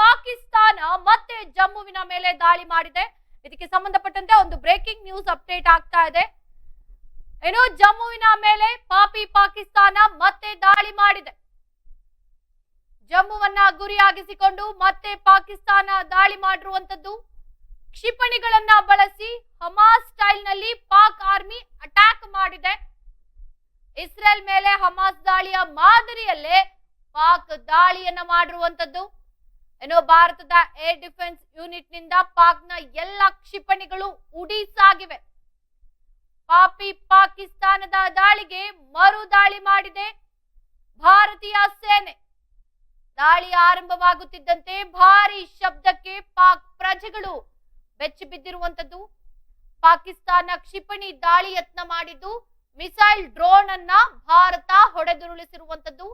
ಪಾಕಿಸ್ತಾನ ಮತ್ತೆ ಜಮ್ಮುವಿನ ಮೇಲೆ ದಾಳಿ ಮಾಡಿದೆ. ಇದಕ್ಕೆ ಸಂಬಂಧಪಟ್ಟಂತೆ ಒಂದು ಬ್ರೇಕಿಂಗ್ ನ್ಯೂಸ್ ಅಪ್ಡೇಟ್ ಆಗ್ತಾ ಇದೆ. ಏನು ಜಮ್ಮುವಿನ ಮೇಲೆ ಪಾಪಿ ಪಾಕಿಸ್ತಾನ ಮತ್ತೆ ದಾಳಿ ಮಾಡಿದೆ. ಜಮ್ಮುವನ್ನ ಗುರಿಯಾಗಿಸಿಕೊಂಡು ಮತ್ತೆ ಪಾಕಿಸ್ತಾನ ದಾಳಿ ಮಾಡಿರುವಂತದ್ದು ಕ್ಷಿಪಣಿಗಳನ್ನ ಬಳಸಿ ಹಮಾಸ್ ಸ್ಟೈಲ್ನಲ್ಲಿ ಪಾಕ್ ಆರ್ಮಿ ಅಟ್ಯಾಕ್ ಮಾಡಿದೆ. ಇಸ್ರೇಲ್ ಮೇಲೆ ಹಮಾಸ್ ದಾಳಿಯ ಮಾದರಿಯಲ್ಲೇ ಪಾಕ್ ದಾಳಿಯನ್ನ ಮಾಡಿರುವಂತದ್ದು ಏನು ಭಾರತದ ಏರ್ ಡಿಫೆನ್ಸ್ ಯೂನಿಟ್ನಿಂದ ಪಾಕ್ನ ಎಲ್ಲ ಕ್ಷಿಪಣಿಗಳು ಉಡೀಸಾಗಿವೆ. ಪಾಪಿ ಪಾಕಿಸ್ತಾನದ ದಾಳಿಗೆ ಮರು ದಾಳಿ ಮಾಡಿದೆ ಭಾರತೀಯ ಸೇನೆ. ದಾಳಿ ಆರಂಭವಾಗುತ್ತಿದ್ದಂತೆ ಭಾರಿ ಶಬ್ದಕ್ಕೆ ಪಾಕ್ ಪ್ರಜೆಗಳು ಬೆಚ್ಚಿ ಬಿದ್ದಿರುವಂತದ್ದು ಪಾಕಿಸ್ತಾನ ಕ್ಷಿಪಣಿ ದಾಳಿ ಯತ್ನ ಮಾಡಿದ್ದು ಮಿಸೈಲ್ ಡ್ರೋನ್ ಅನ್ನ ಭಾರತ ಹೊಡೆದುರುಳಿಸಿರುವಂತದ್ದು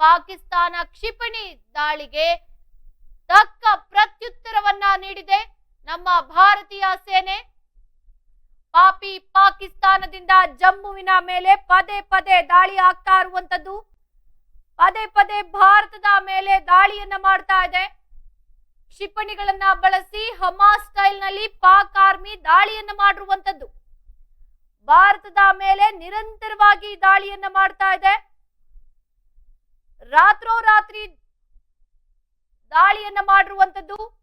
ಪಾಕಿಸ್ತಾನ ಕ್ಷಿಪಣಿ ದಾಳಿಗೆ ತಕ್ಕ ಪ್ರತ್ಯುತ್ತರವನ್ನ ನೀಡಿದೆ ನಮ್ಮ ಭಾರತೀಯ ಸೇನೆ. ಪಾಪಿ ಪಾಕಿಸ್ತಾನದಿಂದ ಜಮ್ಮುವಿನ ಮೇಲೆ ಪದೇ ಪದೇ ದಾಳಿ ಆಗ್ತಾ ಇರುವಂತದ್ದು. ಪದೇ ಪದೇ ಭಾರತದ ಮೇಲೆ ದಾಳಿಯನ್ನ ಮಾಡ್ತಾ ಇದೆ. ಕ್ಷಿಪಣಿಗಳನ್ನ ಬಳಸಿ ಹಮಾ ಸ್ಟೈಲ್ನಲ್ಲಿ ಪಾಕ್ ಆರ್ಮಿ ದಾಳಿಯನ್ನ ಮಾಡಿರುವಂತದ್ದು. ಭಾರತದ ಮೇಲೆ ನಿರಂತರವಾಗಿ ದಾಳಿಯನ್ನ ಮಾಡ್ತಾ ಇದೆ. ರಾತ್ರೋರಾತ್ರಿ ದಾಳಿಯನ್ನ ಮಾಡಿರುವಂತದ್ದು?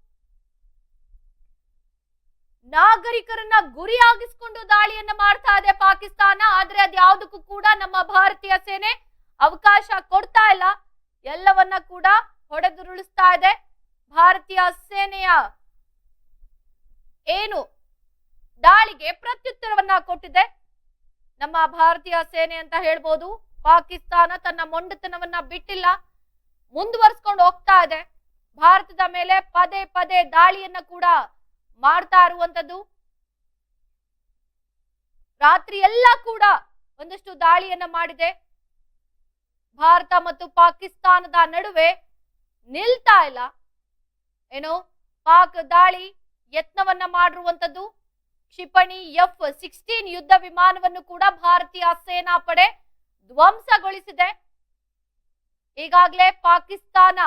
ನಾಗರಿಕರನ್ನ ಗುರಿಯಾಗಿಸ್ಕೊಂಡು ದಾಳಿಯನ್ನ ಮಾಡ್ತಾ ಇದೆ ಪಾಕಿಸ್ತಾನ. ಆದ್ರೆ ಅದ್ಯಾವುದಕ್ಕೂ ಕೂಡ ನಮ್ಮ ಭಾರತೀಯ ಸೇನೆ ಅವಕಾಶ ಕೊಡ್ತಾ ಇಲ್ಲ. ಎಲ್ಲವನ್ನ ಕೂಡ ಹೊಡೆದುರುಳಿಸ್ತಾ ಇದೆ. ಭಾರತೀಯ ಸೇನೆಯ ಏನು ದಾಳಿಗೆ ಪ್ರತ್ಯುತ್ತರವನ್ನ ಕೊಟ್ಟಿದೆ. ನಮ್ಮ ಭಾರತೀಯ ಸೇನೆ ಅಂತ ಹೇಳ್ಬೋದು. ಪಾಕಿಸ್ತಾನ ತನ್ನ ಮೊಂಡತನವನ್ನ ಬಿಟ್ಟಿಲ್ಲ. ಮುಂದುವರ್ಸ್ಕೊಂಡು ಹೋಗ್ತಾ ಇದೆ. ಭಾರತದ ಮೇಲೆ ಪದೇ ಪದೇ ದಾಳಿಯನ್ನ ಕೂಡ ಮಾಡ್ತಾ ಇರುವಂತದ್ದು. ರಾತ್ರಿ ಎಲ್ಲ ಕೂಡ ಒಂದಷ್ಟು ದಾಳಿಯನ್ನ ಮಾಡಿದೆ. ಭಾರತ ಮತ್ತು ಪಾಕಿಸ್ತಾನದ ನಡುವೆ ನಿಲ್ತಾ ಇಲ್ಲ. ಏನು ಪಾಕ್ ದಾಳಿ ಯತ್ನವನ್ನ ಮಾಡಿರುವಂತದ್ದು. ಕ್ಷಿಪಣಿ ಎಫ್ ಸಿಕ್ಸ್ಟೀನ್ ಯುದ್ಧ ವಿಮಾನವನ್ನು ಕೂಡ ಭಾರತೀಯ ಸೇನಾ ಪಡೆ ಧ್ವಂಸಗೊಳಿಸಿದೆ. ಈಗಾಗಲೇ ಪಾಕಿಸ್ತಾನ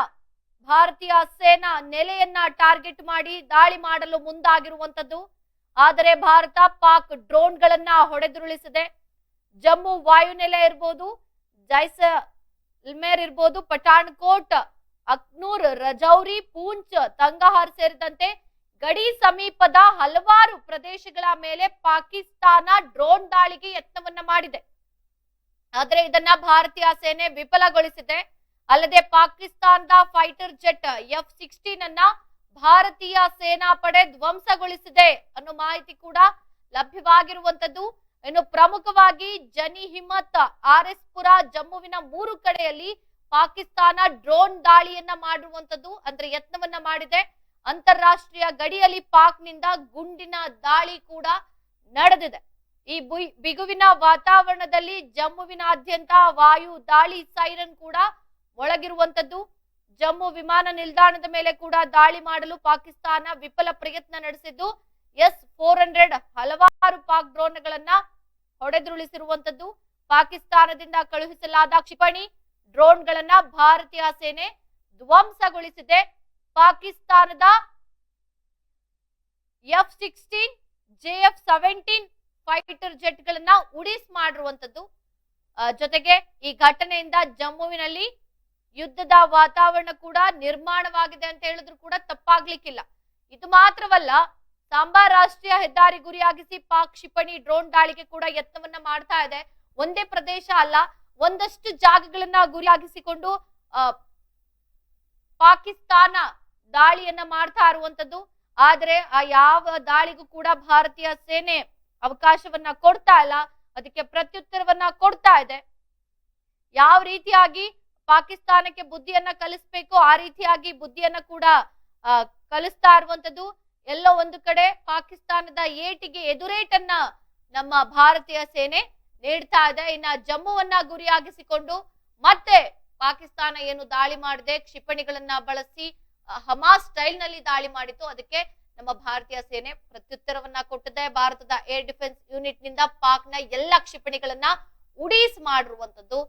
ಭಾರತೀಯ ಸೇನಾ ನೆಲೆಯನ್ನ ಟಾರ್ಗೆಟ್ ಮಾಡಿ ದಾಳಿ ಮಾಡಲು ಮುಂದಾಗಿರುವಂತದ್ದು ಆದರೆ ಭಾರತ ಪಾಕ್ ಡ್ರೋನ್ಗಳನ್ನ ಹೊಡೆದುರುಳಿಸಿದೆ. ಜಮ್ಮು ವಾಯುನೆಲೆ ಇರ್ಬೋದು, ಜೈಸಲ್ಮೇರ್ ಇರ್ಬೋದು, ಪಠಾಣ್ಕೋಟ್, ಅಕ್ನೂರ್, ರಜೌರಿ, ಪೂಂಚ್, ತಂಗಹಾರ್ ಸೇರಿದಂತೆ ಗಡಿ ಸಮೀಪದ ಹಲವಾರು ಪ್ರದೇಶಗಳ ಮೇಲೆ ಪಾಕಿಸ್ತಾನ ಡ್ರೋನ್ ದಾಳಿಗೆ ಯತ್ನವನ್ನ ಮಾಡಿದೆ. ಆದರೆ ಇದನ್ನ ಭಾರತೀಯ ಸೇನೆ ವಿಫಲಗೊಳಿಸಿದೆ. ಅಲ್ಲದೆ ಪಾಕಿಸ್ತಾನದ ಫೈಟರ್ ಜೆಟ್ ಎಫ್ ಸಿಕ್ಸ್ಟೀನ್ ಅನ್ನ ಭಾರತೀಯ ಸೇನಾ ಪಡೆ ಧ್ವಂಸಗೊಳಿಸಿದೆ ಅನ್ನೋ ಮಾಹಿತಿ ಕೂಡ ಲಭ್ಯವಾಗಿರುವಂತದ್ದು ಇನ್ನು ಪ್ರಮುಖವಾಗಿ ಜನಿ ಹಿಮ್ಮತ್ ಆರ್ ಎಸ್ ಪುರ ಜಮ್ಮುವಿನ ಮೂರು ಕಡೆಯಲ್ಲಿ ಪಾಕಿಸ್ತಾನ ಡ್ರೋನ್ ದಾಳಿಯನ್ನ ಮಾಡಿರುವಂತದ್ದು ಅಂದ್ರೆ ಯತ್ನವನ್ನ ಮಾಡಿದೆ. ಅಂತಾರಾಷ್ಟ್ರೀಯ ಗಡಿಯಲ್ಲಿ ಪಾಕ್ನಿಂದ ಗುಂಡಿನ ದಾಳಿ ಕೂಡ ನಡೆದಿದೆ. ಈ ಬಿಗುವಿನ ವಾತಾವರಣದಲ್ಲಿ ಜಮ್ಮುವಿನಾದ್ಯಂತ ವಾಯು ದಾಳಿ ಸೈರನ್ ಕೂಡ ಒಳಗಿರುವಂತದ್ದು ಜಮ್ಮು ವಿಮಾನ ನಿಲ್ದಾಣದ ಮೇಲೆ ಕೂಡ ದಾಳಿ ಮಾಡಲು ಪಾಕಿಸ್ತಾನ ವಿಫಲ ಪ್ರಯತ್ನ ನಡೆಸಿದ್ದು, ಎಸ್ ಫೋರ್ ಹಂಡ್ರೆಡ್ ಹಲವಾರು ಪಾಕ್ ಡ್ರೋನ್ಗಳನ್ನ ಹೊಡೆದುರುಳಿಸಿರುವಂತದ್ದು ಪಾಕಿಸ್ತಾನದಿಂದ ಕಳುಹಿಸಲಾದ ಕ್ಷಿಪಣಿ ಡ್ರೋನ್ಗಳನ್ನ ಭಾರತೀಯ ಸೇನೆ ಧ್ವಂಸಗೊಳಿಸಿದೆ. ಪಾಕಿಸ್ತಾನದ F sixteen J F seventeen fighter ಜೆಟ್ಗಳನ್ನ ಉಡೀಸ್ ಮಾಡಿರುವಂತದ್ದು ಜೊತೆಗೆ ಈ ಘಟನೆಯಿಂದ ಜಮ್ಮುವಿನಲ್ಲಿ ಯುದ್ಧದ ವಾತಾವರಣ ಕೂಡ ನಿರ್ಮಾಣವಾಗಿದೆ ಅಂತ ಹೇಳಿದ್ರು ಕೂಡ ತಪ್ಪಾಗ್ಲಿಕ್ಕಿಲ್ಲ. ಇದು ಮಾತ್ರವಲ್ಲ ಸಾಂಬಾ ರಾಷ್ಟ್ರೀಯ ಹೆದ್ದಾರಿ ಗುರಿಯಾಗಿಸಿ ಪಾಕ್ ಕ್ಷಿಪಣಿ ಡ್ರೋನ್ ದಾಳಿಗೆ ಕೂಡ ಯತ್ನವನ್ನ ಮಾಡ್ತಾ ಇದೆ. ಒಂದೇ ಪ್ರದೇಶ ಅಲ್ಲ, ಒಂದಷ್ಟು ಜಾಗಗಳನ್ನ ಗುರಿಯಾಗಿಸಿಕೊಂಡು ಪಾಕಿಸ್ತಾನ ದಾಳಿಯನ್ನ ಮಾಡ್ತಾ ಇರುವಂತದ್ದು. ಆದ್ರೆ ಆ ಯಾವ ದಾಳಿಗೂ ಕೂಡ ಭಾರತೀಯ ಸೇನೆ ಅವಕಾಶವನ್ನ ಕೊಡ್ತಾ ಇಲ್ಲ. ಅದಕ್ಕೆ ಪ್ರತ್ಯುತ್ತರವನ್ನ ಕೊಡ್ತಾ ಇದೆ. ಯಾವ ರೀತಿಯಾಗಿ ಪಾಕಿಸ್ತಾನಕ್ಕೆ ಬುದ್ಧಿಯನ್ನ ಕಲಿಸ್ಬೇಕು, ಆ ರೀತಿಯಾಗಿ ಬುದ್ಧಿಯನ್ನ ಕೂಡ ಕಲಿಸ್ತಾ ಇರುವಂತದ್ದು ಎಲ್ಲ ಒಂದು ಕಡೆ ಪಾಕಿಸ್ತಾನದ ಏಟಿಗೆ ಎದುರೇಟನ್ನ ನಮ್ಮ ಭಾರತೀಯ ಸೇನೆ ನೀಡ್ತಾ ಇದೆ. ಇನ್ನ ಜಮ್ಮುವನ್ನ ಗುರಿಯಾಗಿಸಿಕೊಂಡು ಮತ್ತೆ ಪಾಕಿಸ್ತಾನ ಏನು ದಾಳಿ ಮಾಡಿದೆ, ಕ್ಷಿಪಣಿಗಳನ್ನ ಬಳಸಿ ಹಮಾ ಸ್ಟೈಲ್ನಲ್ಲಿ ದಾಳಿ ಮಾಡಿತು ಅದಕ್ಕೆ ನಮ್ಮ ಭಾರತೀಯ ಸೇನೆ ಪ್ರತ್ಯುತ್ತರವನ್ನ ಕೊಟ್ಟಿದೆ. ಭಾರತದ ಏರ್ ಡಿಫೆನ್ಸ್ ಯೂನಿಟ್ನಿಂದ ಪಾಕ್ನ ಎಲ್ಲ ಕ್ಷಿಪಣಿಗಳನ್ನ ಉಡೀಸ್ ಮಾಡಿರುವಂತದ್ದು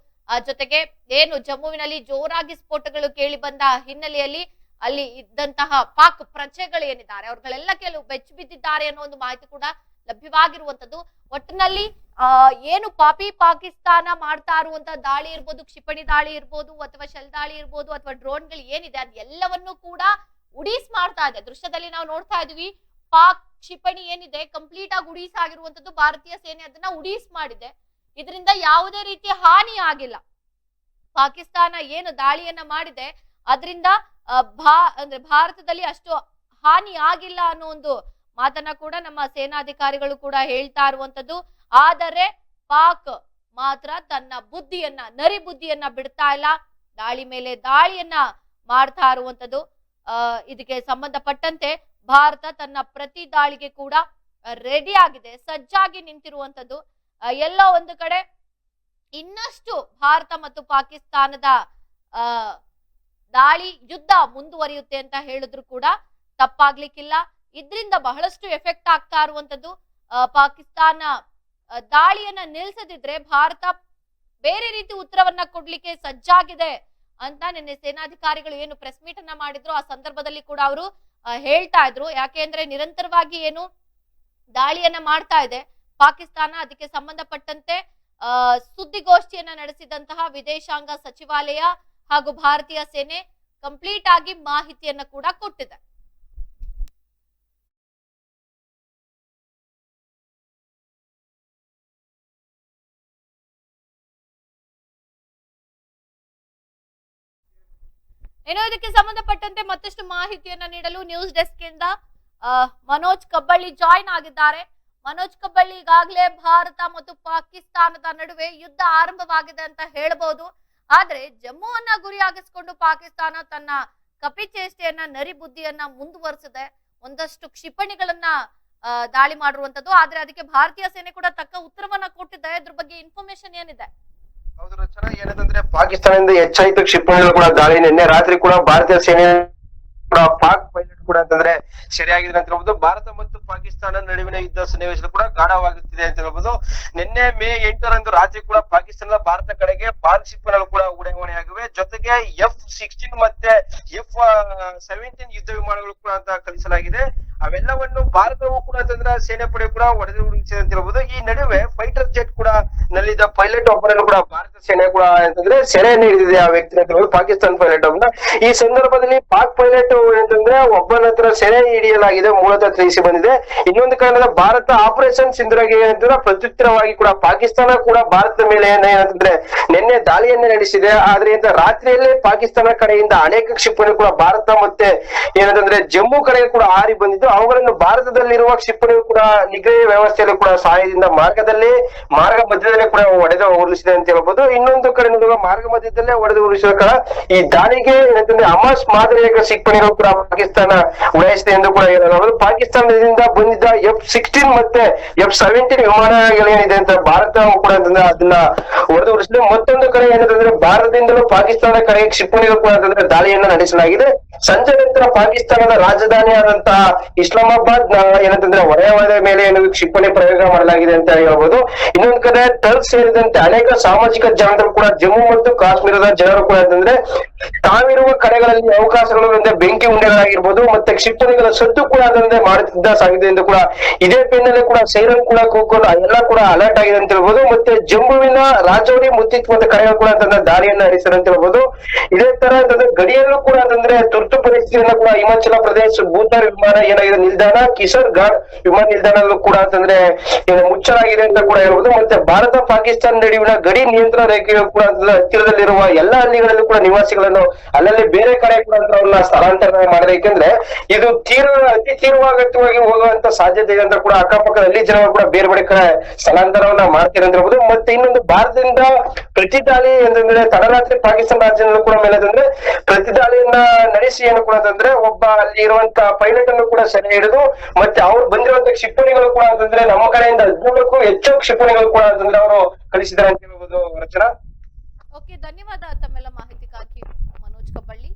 ಜೊತೆಗೆ ಏನು ಜಮ್ಮುವಿನಲ್ಲಿ ಜೋರಾಗಿ ಸ್ಫೋಟಗಳು ಕೇಳಿ ಬಂದ ಹಿನ್ನೆಲೆಯಲ್ಲಿ ಅಲ್ಲಿ ಇದ್ದಂತಹ ಪಾಕ್ ಪ್ರಜೆಗಳು ಏನಿದ್ದಾರೆ, ಅವ್ರಗಳೆಲ್ಲ ಕೆಲವು ಬೆಚ್ಚ ಬಿದ್ದಿದ್ದಾರೆ ಅನ್ನೋ ಒಂದು ಮಾಹಿತಿ ಕೂಡ ಲಭ್ಯವಾಗಿರುವಂತದ್ದು ಒಟ್ಟಿನಲ್ಲಿ ಆ, ಏನು ಪಾಪಿ ಪಾಕಿಸ್ತಾನ ಮಾಡ್ತಾ ಇರುವಂತಹ ದಾಳಿ ಇರ್ಬೋದು, ಕ್ಷಿಪಣಿ ದಾಳಿ ಇರ್ಬೋದು, ಅಥವಾ ಶೆಲ್ ದಾಳಿ ಇರ್ಬೋದು, ಅಥವಾ ಡ್ರೋನ್ಗಳು ಏನಿದೆ ಅದ್ ಎಲ್ಲವನ್ನೂ ಕೂಡ ಉಡೀಸ್ ಮಾಡ್ತಾ ಇದೆ. ದೃಶ್ಯದಲ್ಲಿ ನಾವು ನೋಡ್ತಾ ಇದೀವಿ, ಪಾಕ್ ಕ್ಷಿಪಣಿ ಏನಿದೆ ಕಂಪ್ಲೀಟ್ ಆಗಿ ಉಡೀಸ್ ಆಗಿರುವಂತದ್ದು ಭಾರತೀಯ ಸೇನೆ ಅದನ್ನ ಉಡೀಸ್ ಮಾಡಿದೆ. ಇದರಿಂದ ಯಾವುದೇ ರೀತಿಯ ಹಾನಿ ಆಗಿಲ್ಲ. ಪಾಕಿಸ್ತಾನ ಏನು ದಾಳಿಯನ್ನ ಮಾಡಿದೆ, ಅದರಿಂದ ಭಾ, ಅಂದ್ರೆ ಭಾರತದಲ್ಲಿ ಅಷ್ಟು ಹಾನಿ ಆಗಿಲ್ಲ ಅನ್ನೋ ಒಂದು ಮಾತನ್ನ ಕೂಡ ನಮ್ಮ ಸೇನಾಧಿಕಾರಿಗಳು ಕೂಡ ಹೇಳ್ತಾ ಇರುವಂತದ್ದು. ಆದರೆ ಪಾಕ್ ಮಾತ್ರ ತನ್ನ ಬುದ್ಧಿಯನ್ನ, ನರಿ ಬುದ್ಧಿಯನ್ನ ಬಿಡ್ತಾ ಇಲ್ಲ. ದಾಳಿ ಮೇಲೆ ದಾಳಿಯನ್ನ ಮಾಡ್ತಾ ಇರುವಂತದ್ದು. ಆ ಇದಕ್ಕೆ ಸಂಬಂಧಪಟ್ಟಂತೆ ಭಾರತ ತನ್ನ ಪ್ರತಿ ದಾಳಿಗೆ ಕೂಡ ರೆಡಿ ಆಗಿದೆ, ಸಜ್ಜಾಗಿ ನಿಂತಿರುವಂತದ್ದು. ಎಲ್ಲೋ ಒಂದು ಕಡೆ ಇನ್ನಷ್ಟು ಭಾರತ ಮತ್ತು ಪಾಕಿಸ್ತಾನದ ದಾಳಿ, ಯುದ್ಧ ಮುಂದುವರಿಯುತ್ತೆ ಅಂತ ಹೇಳಿದ್ರು ಕೂಡ ತಪ್ಪಾಗ್ಲಿಕ್ಕಿಲ್ಲ. ಇದ್ರಿಂದ ಬಹಳಷ್ಟು ಎಫೆಕ್ಟ್ ಆಗ್ತಾ ಇರುವಂತದ್ದು ಪಾಕಿಸ್ತಾನ ದಾಳಿಯನ್ನ ನಿಲ್ಸದಿದ್ರೆ ಭಾರತ ಬೇರೆ ರೀತಿ ಉತ್ತರವನ್ನ ಕೊಡ್ಲಿಕ್ಕೆ ಸಜ್ಜಾಗಿದೆ ಅಂತ ನಿನ್ನೆ ಸೇನಾಧಿಕಾರಿಗಳು ಏನು ಪ್ರೆಸ್ ಮೀಟ್ ಅನ್ನ ಮಾಡಿದ್ರು, ಆ ಸಂದರ್ಭದಲ್ಲಿ ಕೂಡ ಅವರು ಹೇಳ್ತಾ ಇದ್ರು. ಯಾಕೆಂದ್ರೆ ನಿರಂತರವಾಗಿ ಏನು ದಾಳಿಯನ್ನ ಮಾಡ್ತಾ ಇದೆ. ಪಾಕಿಸ್ತಾನ ಅದಕ್ಕೆ ಸಂಬಂಧಪಟ್ಟಂತೆ ಸುದ್ದಿಗೋಷ್ಠಿಯನ್ನ ನಡೆಸಿದಂತಹ ವಿದೇಶಾಂಗ ಸಚಿವಾಲಯ ಹಾಗೂ ಭಾರತೀಯ ಸೇನೆ ಕಂಪ್ಲೀಟ್ ಆಗಿ ಮಾಹಿತಿಯನ್ನ ಕೂಡ ಕೊಟ್ಟಿದೆ. ಇನ್ನು ಇದಕ್ಕೆ ಸಂಬಂಧಪಟ್ಟಂತೆ ಮತ್ತಷ್ಟು ಮಾಹಿತಿಯನ್ನ ನೀಡಲು ನ್ಯೂಸ್ ಡೆಸ್ಕ್ ಇಂದ ಮನೋಜ್ ಕಬ್ಬಳ್ಳಿ ಜಾಯಿನ್ ಆಗಿದ್ದಾರೆ. ಮನೋಜ್ ಕಬ್ಬಳ್ಳಿ ಈಗಾಗಲೇ ಭಾರತ ಮತ್ತು ಪಾಕಿಸ್ತಾನದ ನಡುವೆ ಯುದ್ಧ ಆರಂಭವಾಗಿದೆ ಅಂತ ಹೇಳ್ಬೋದು. ಆದ್ರೆ ಜಮ್ಮುವನ್ನ ಗುರಿಯಾಗಿಸಿಕೊಂಡು ಪಾಕಿಸ್ತಾನ ತನ್ನ ಕಪಿಚೇಷ್ಟೆಯನ್ನ ನರಿ ಬುದ್ಧಿಯನ್ನ ಮುಂದುವರಿಸಿದೆ. ಒಂದಷ್ಟು ಕ್ಷಿಪಣಿಗಳನ್ನ ದಾಳಿ ಮಾಡಿರುವಂತದ್ದು ಆದ್ರೆ ಅದಕ್ಕೆ ಭಾರತೀಯ ಸೇನೆ ಕೂಡ ತಕ್ಕ ಉತ್ತರವನ್ನ ಕೊಟ್ಟಿದೆ. ಅದ್ರ ಬಗ್ಗೆ ಇನ್ಫಾರ್ಮೇಶನ್ ಏನಿದೆ? ಹೌದು ರಚನಾ, ಏನಂತಂದ್ರೆ ಪಾಕಿಸ್ತಾನದಿಂದ ಹೆಚ್ಚಾಯಿತು ಕ್ಷಿಪಣಿಗಳು ಕೂಡ ದಾಳಿ. ನಿನ್ನೆ ರಾತ್ರಿ ಕೂಡ ಭಾರತೀಯ ಸೇನೆ ಪಾಕ್ ಪೈಲಟ್ ಕೂಡ ಅಂತಂದ್ರೆ ಸರಿಯಾಗಿದೆ ಅಂತ ಹೇಳ್ಬೋದು. ಭಾರತ ಮತ್ತು ಪಾಕಿಸ್ತಾನ ನಡುವಿನ ಯುದ್ಧ ಸನ್ನಿವೇಶ ಕೂಡ ಗಾಢವಾಗುತ್ತಿದೆ ಅಂತ ಹೇಳ್ಬೋದು. ನಿನ್ನೆ ಮೇ ಎಂಟರಂದು ರಾತ್ರಿ ಕೂಡ ಪಾಕಿಸ್ತಾನದ ಭಾರತ ಕಡೆಗೆ ಬಾಲ್ಗಳು ಕೂಡ ಉಡಾವಣೆಯಾಗಿವೆ. ಜೊತೆಗೆ ಎಫ್ ಸಿಕ್ಸ್ಟೀನ್ ಮತ್ತೆ ಎಫ್ ಸೆವೆಂಟೀನ್ ಯುದ್ಧ ವಿಮಾನಗಳು ಕೂಡ ಅಂತ ಕಲಿಸಲಾಗಿದೆ ಅವೆಲ್ಲವನ್ನು ಭಾರತವು ಕೂಡ ಅಂತಂದ್ರೆ ಸೇನೆ ಪಡೆ ಕೂಡ ಒಡೆದು ಉರುಳಿಸಿದೆ ಅಂತ ಹೇಳ್ಬೋದು. ಈ ನಡುವೆ ಫೈಟರ್ ಜೆಟ್ ಕೂಡ ನಲ್ಲಿದ್ದ ಪೈಲಟ್ ಒಬ್ಬರನ್ನು ಕೂಡ ಭಾರತ ಸೇನೆ ಕೂಡ ಅಂತಂದ್ರೆ ಸೆರೆ ನೀಡಿದೆ ಆ ವ್ಯಕ್ತಿ ಅಂತ ಪಾಕಿಸ್ತಾನ ಪೈಲಟ್ ಅಂತ ಈ ಸಂದರ್ಭದಲ್ಲಿ ಪಾಕ್ ಪೈಲಟ್ ಏನಂತಂದ್ರೆ ಒಬ್ಬನ ಹತ್ರ ಸೆರೆ ಹಿಡಿಯಲಾಗಿದೆ, ಮೂಲತಃ ತಿಳಿಸಿ ಬಂದಿದೆ. ಇನ್ನೊಂದು ಕಾರಣದ ಭಾರತ ಆಪರೇಷನ್ ಸಿಂಧುರಾಗಿ ಏನಂತಂದ್ರೆ ಪ್ರತ್ಯುತ್ತರವಾಗಿ ಕೂಡ ಪಾಕಿಸ್ತಾನ ಕೂಡ ಭಾರತದ ಮೇಲೆ ಏನ- ಏನಂತಂದ್ರೆ ನಿನ್ನೆ ದಾಳಿಯನ್ನ ನಡೆಸಿದೆ. ಆದ್ರೆ ರಾತ್ರಿಯಲ್ಲೇ ಪಾಕಿಸ್ತಾನ ಕಡೆಯಿಂದ ಅನೇಕ ಕ್ಷಿಪಣಿ ಕೂಡ ಭಾರತ ಮತ್ತೆ ಏನಂತಂದ್ರೆ ಜಮ್ಮು ಕಡೆಗೆ ಕೂಡ ಹಾರಿ ಬಂದಿದ್ದು. ಅವುಗಳನ್ನು ಭಾರತದಲ್ಲಿರುವ ಕ್ಷಿಪಣಿ ಕೂಡ ನಿಗ್ರಹ ವ್ಯವಸ್ಥೆಯಲ್ಲಿ ಕೂಡ ಸಹಾಯದಿಂದ ಮಾರ್ಗದಲ್ಲಿ, ಮಾರ್ಗ ಮಧ್ಯದಲ್ಲಿ ಕೂಡ ಒಡೆದು ಉರುಳಿಸಿದೆ ಅಂತ ಹೇಳ್ಬೋದು. ಇನ್ನೊಂದು ಕಡೆ ಮಾರ್ಗ ಮಧ್ಯದಲ್ಲೇ ಒಡೆದು ಉರುಳಿಸಿದ ಈ ದಾಳಿಗೆ ಏನಂತಂದ್ರೆ ಅಮಾಸ್ ಮಾದರಿಯ ಸಿಕ್ಕಿರೋ ಕೂಡ ಪಾಕಿಸ್ತಾನ ಉಡಾಯಿಸಿದೆ ಎಂದು ಕೂಡ ಹೇಳಲಾಗುವುದು ಪಾಕಿಸ್ತಾನದಿಂದ ಬಂದಿದ್ದ ಎಫ್ ಸಿಕ್ಸ್ಟೀನ್ ಮತ್ತೆ ಎಫ್ ಸೆವೆಂಟೀನ್ ವಿಮಾನಗಳೇನಿದೆ ಅಂತ ಭಾರತ ಕೂಡ ಅದನ್ನ ಒಡೆದು ಉರುಳಿಸಿದೆ ಮತ್ತೊಂದು ಕಡೆ ಏನಂತಂದ್ರೆ ಭಾರತದಿಂದಲೂ ಪಾಕಿಸ್ತಾನ ಕಡೆಗೆ ಕ್ಷಿಪಣಿಗಳು ಕೂಡ ಅಂತಂದ್ರೆ ದಾಳಿಯನ್ನ ನಡೆಸಲಾಗಿದೆ. ಸಂಜೆ ನಂತರ ಪಾಕಿಸ್ತಾನದ ರಾಜಧಾನಿ ಆದಂತಹ ಇಸ್ಲಾಮಾಬಾದ್ ಏನಂತಂದ್ರೆ ವಲಯದ ಮೇಲೆ ಏನು ಕ್ಷಿಪಣಿ ಪ್ರಯೋಗ ಮಾಡಲಾಗಿದೆ ಅಂತ ಹೇಳ್ಬೋದು. ಇನ್ನೊಂದು ಕಡೆ ಟರ್ಕ್ ಸೇರಿದಂತೆ ಅನೇಕ ಸಾಮಾಜಿಕ ಜಾಲತಾಣ ಕೂಡ ಜಮ್ಮು ಮತ್ತು ಕಾಶ್ಮೀರದ ಜನರು ಕೂಡ ಅಂತಂದ್ರೆ ತಾವಿರುವ ಕಡೆಗಳಲ್ಲಿ ಅವಕಾಶಗಳು ಅಂದ್ರೆ ಬೆಂಕಿ ಉಂಡೆಗಳಾಗಿರ್ಬೋದು, ಮತ್ತೆ ಕ್ಷಿಪಣಿಗಳ ಸತ್ತು ಕೂಡ ಅದರಿಂದ ಮಾಡುತ್ತಿದ್ದ ಸಾಗಿದೆ ಎಂದು ಕೂಡ ಇದೇ ಬೆನ್ನಲ್ಲೇ ಕೂಡ ಸೈರನ್ ಕೂಡ ಕೂಕೊಂಡು ಎಲ್ಲ ಕೂಡ ಅಲರ್ಟ್ ಆಗಿದೆ ಅಂತ ಹೇಳ್ಬೋದು, ಮತ್ತೆ ಜಮ್ಮುವಿನ ರಾಜೌರಿ ಮುತ್ತಿತ್ವಂತ ಕಡೆಗಳು ಕೂಡ ಅಂತಂದ್ರೆ ದಾರಿಯನ್ನ ಹರಿಸಿದೆ ಅಂತ ಹೇಳ್ಬೋದು. ಇದೇ ತರ ಅಂತಂದ್ರೆ ಗಡಿಯಲ್ಲೂ ಕೂಡ ಅಂತಂದ್ರೆ ತುರ್ತು ಪರಿಸ್ಥಿತಿಯನ್ನ ಕೂಡ ಹಿಮಾಚಲ ಪ್ರದೇಶ ಭೂತಾನ್ ವಿಮಾನ ಏನಾಗಿದೆ, ನಿಲ್ದಾಣ, ಕಿಶೋರ್ ಘಾಟ್ ವಿಮಾನ ನಿಲ್ದಾಣದಲ್ಲೂ ಕೂಡ ಅಂತಂದ್ರೆ ಮುಚ್ಚಲಾಗಿದೆ ಅಂತ ಕೂಡ ಹೇಳ್ಬೋದು, ಮತ್ತೆ ಭಾರತ ಪಾಕಿಸ್ತಾನ ನಡುವಿನ ಗಡಿ ನಿಯಂತ್ರಣ ರೇಖೆಯು ಕೂಡ ಹತ್ತಿರದಲ್ಲಿರುವ ಎಲ್ಲಾ ಹಳ್ಳಿಗಳಲ್ಲೂ ಕೂಡ ನಿವಾಸಿಗಳನ್ನು ಅಲ್ಲಲ್ಲಿ ಬೇರೆ ಕಡೆ ಕೂಡ ಅವ್ರನ್ನ ಸ್ಥಳಾಂತರ ಮಾಡಿದೆ. ಯಾಕಂದ್ರೆ ಇದು ತೀರ, ಅತಿ ತೀವ್ರವಾಗಿ ಹೋಗುವಂತ ಸಾಧ್ಯತೆ ಇದೆ ಅಂತ ಕೂಡ ಅಕ್ಕಪಕ್ಕದಲ್ಲಿ ಜನರು ಕೂಡ ಬೇರೆ ಬೇರೆ ಕಡೆ ಸ್ಥಳಾಂತರವನ್ನ ಮಾಡ್ತೀರ ಅಂತ ಹೇಳ್ಬೋದು ಮತ್ತೆ ಇನ್ನೊಂದು ಭಾರತದಿಂದ ಪ್ರತಿ ದಾಳಿ ಅಂತಂದ್ರೆ ತಡರಾತ್ರಿ ಪಾಕಿಸ್ತಾನ ರಾಜ್ಯದಲ್ಲೂ ಕೂಡ ಮೇಲೆ ಪ್ರತಿ ದಾಳಿಯನ್ನ ನಡೆಸಿ ಏನು ಕೂಡ ಅಂತಂದ್ರೆ ಒಬ್ಬ ಅಲ್ಲಿ ಇರುವಂತ ಪೈಲಟ್ ಅನ್ನು ಕೂಡ ಸೆರೆ ಹಿಡಿದು ಮತ್ತೆ ಅವ್ರು ಬಂದಿರುವಂತ ಕ್ಷಿಪಣಿಗಳು ಕೂಡ ಅಂತಂದ್ರೆ ನಮ್ಮ ಕಡೆಯಿಂದ ಹದಿನೇಳಕ್ಕೂ ಹೆಚ್ಚು ಕ್ಷಿಪಣಿಗಳು ಕೂಡ ಅಂತಂದ್ರೆ ಅವರು ಕಳಿಸಿದ್ದಾರೆ ಅಂತ ಹೇಳ್ಬೋದು ರಚನಾ ಓಕೆ, ಧನ್ಯವಾದ ತಮ್ಮೆಲ್ಲ ಮಾಹಿತಿಗಾಗಿ ಮನೋಜ್ ಕಬ್ಬಳ್ಳಿ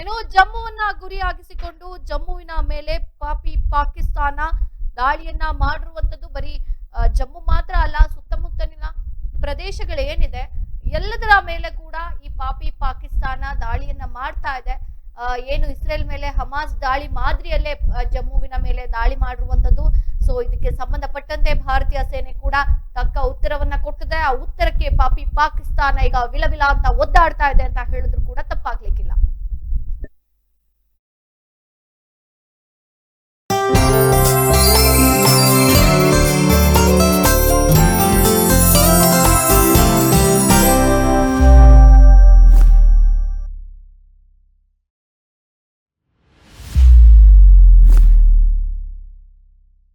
ಏನು ಜಮ್ಮುವನ್ನ ಗುರಿಯಾಗಿಸಿಕೊಂಡು ಜಮ್ಮುವಿನ ಮೇಲೆ ಪಾಪಿ ಪಾಕಿಸ್ತಾನ ದಾಳಿಯನ್ನ ಮಾಡಿರುವಂತದ್ದು ಬರೀ ಜಮ್ಮು ಮಾತ್ರ ಅಲ್ಲ, ಸುತ್ತಮುತ್ತಲಿನ ಪ್ರದೇಶಗಳೇನಿದೆ, ಎಲ್ಲದರ ಮೇಲೆ ಕೂಡ ಈ ಪಾಪಿ ಪಾಕಿಸ್ತಾನ ದಾಳಿಯನ್ನ ಮಾಡ್ತಾ ಇದೆ. ಏನು ಇಸ್ರೇಲ್ ಮೇಲೆ ಹಮಾಸ್ ದಾಳಿ ಮಾದರಿಯಲ್ಲೇ ಜಮ್ಮುವಿನ ಮೇಲೆ ದಾಳಿ ಮಾಡಿರುವಂತದ್ದು ಸೊ ಇದಕ್ಕೆ ಸಂಬಂಧಪಟ್ಟಂತೆ ಭಾರತೀಯ ಸೇನೆ ಕೂಡ ತಕ್ಕ ಉತ್ತರವನ್ನ ಕೊಟ್ಟಿದೆ. ಆ ಉತ್ತರಕ್ಕೆ ಪಾಪಿ ಪಾಕಿಸ್ತಾನ ಈಗ ವಿಲವಿಲ ಅಂತ ಒದ್ದಾಡ್ತಾ ಇದೆ ಅಂತ ಹೇಳಿದ್ರು ಕೂಡ ತಪ್ಪಾಗ್ಲಿಕ್ಕಿಲ್ಲ.